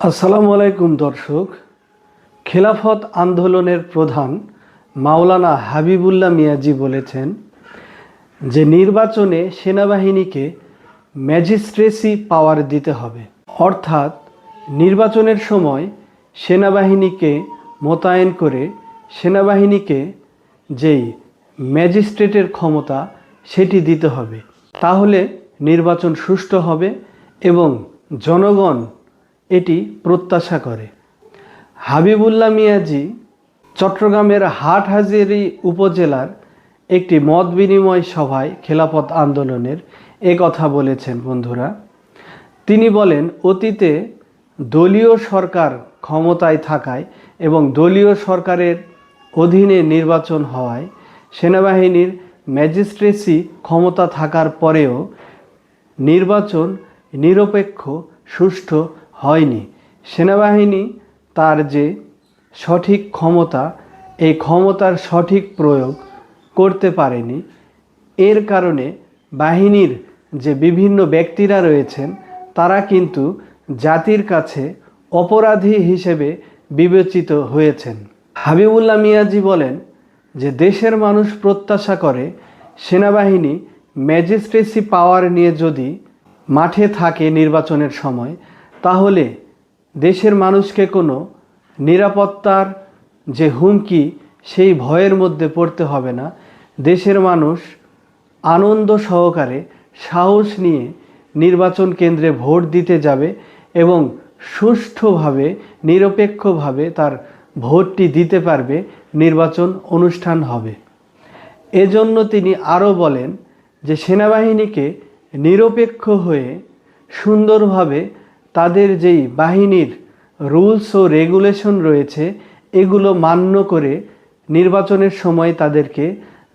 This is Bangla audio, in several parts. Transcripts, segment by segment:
আসসালামু আলাইকুম দর্শক। খেলাফত আন্দোলনের প্রধান মাওলানা হাবিবুল্লাহ মিয়াজি বলেছেন যে নির্বাচনে সেনাবাহিনীকে ম্যাজিস্ট্রেসি পাওয়ার দিতে হবে। অর্থাৎ নির্বাচনের সময় সেনাবাহিনীকে মোতায়েন করে সেনাবাহিনীকে যেই ম্যাজিস্ট্রেটের ক্ষমতা সেটি দিতে হবে। তাহলে নির্বাচন সুষ্ঠু হবে এবং জনগণ এটি প্রত্যাশা করে। হাবিবুল্লাহ মিয়াজি চট্টগ্রামের হাটহাজারী উপজেলার একটি মত বিনিময় সভায় খেলাফত আন্দোলনের এ কথা বলেছেন বন্ধুরা। তিনি বলেন, অতীতে দলীয় সরকার ক্ষমতায় থাকায় এবং দলীয় সরকারের অধীনে নির্বাচন হওয়ায় সেনাবাহিনীর ম্যাজিস্ট্রেসি ক্ষমতা থাকার পরেও নির্বাচন নিরপেক্ষ, সুষ্ঠু হয়নি। সেনাবাহিনী তার যে সঠিক ক্ষমতা, এই ক্ষমতার সঠিক প্রয়োগ করতে পারেনি। এর কারণে বাহিনীর যে বিভিন্ন ব্যক্তিরা রয়েছেন, তারা কিন্তু জাতির কাছে অপরাধী হিসেবে বিবেচিত হয়েছেন। হাবিবুল্লাহ মিয়াজি বলেন যে, দেশের মানুষ প্রত্যাশা করে সেনাবাহিনী ম্যাজিস্ট্রেসি পাওয়ার নিয়ে যদি মাঠে থাকে নির্বাচনের সময় তাহলে দেশের মানুষকে কোনো নিরাপত্তার যে হুমকি, সেই ভয়ের মধ্যে পড়তে হবে না। দেশের মানুষ আনন্দ সহকারে সাহস নিয়ে নির্বাচন কেন্দ্রে ভোট দিতে যাবে এবং সুষ্ঠুভাবে, নিরপেক্ষভাবে তার ভোটটি দিতে পারবে নির্বাচন অনুষ্ঠান হবে। এজন্য তিনি আরও বলেন যে, সেনাবাহিনীকে নিরপেক্ষ হয়ে সুন্দরভাবে তাদের যেই বাহিনীর রুলস ও রেগুলেশন রয়েছে, এগুলো মান্য করে নির্বাচনের সময় তাদেরকে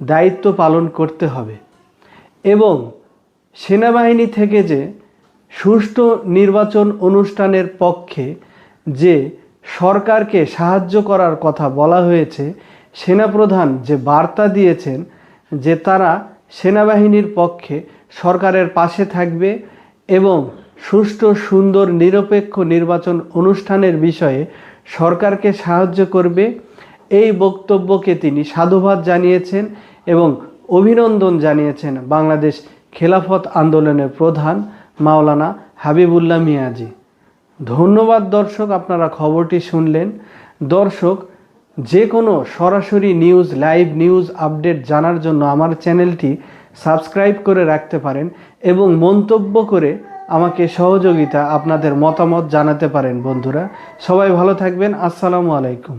দায়িত্ব পালন করতে হবে। এবং সেনাবাহিনী থেকে যে সুষ্ঠু নির্বাচন অনুষ্ঠানের পক্ষে যে সরকারকে সাহায্য করার কথা বলা হয়েছে, সেনাপ্রধান যে বার্তা দিয়েছেন যে তারা সেনাবাহিনীর পক্ষে সরকারের পাশে থাকবে এবং সুষ্ঠু, সুন্দর, নিরপেক্ষ নির্বাচন অনুষ্ঠানের বিষয়ে সরকারকে সাহায্য করবে। এই বক্তব্যকে তিনি সাধুবাদ জানিয়েছেন এবং অভিনন্দন জানিয়েছেন বাংলাদেশ খেলাফত আন্দোলনের প্রধান মাওলানা হাবিবুল্লাহ মিয়াজি। ধন্যবাদ দর্শক, আপনারা খবরটি শুনলেন। দর্শক, যে কোনো সরাসরি নিউজ, লাইভ নিউজ আপডেট জানার জন্য আমার চ্যানেলটি সাবস্ক্রাইব করে রাখতে পারেন এবং মন্তব্য করে আমাকে সহযোগিতা আপনাদের মতামত জানাতে পারেন বন্ধুরা। সবাই ভালো থাকবেন। আসসালামু আলাইকুম।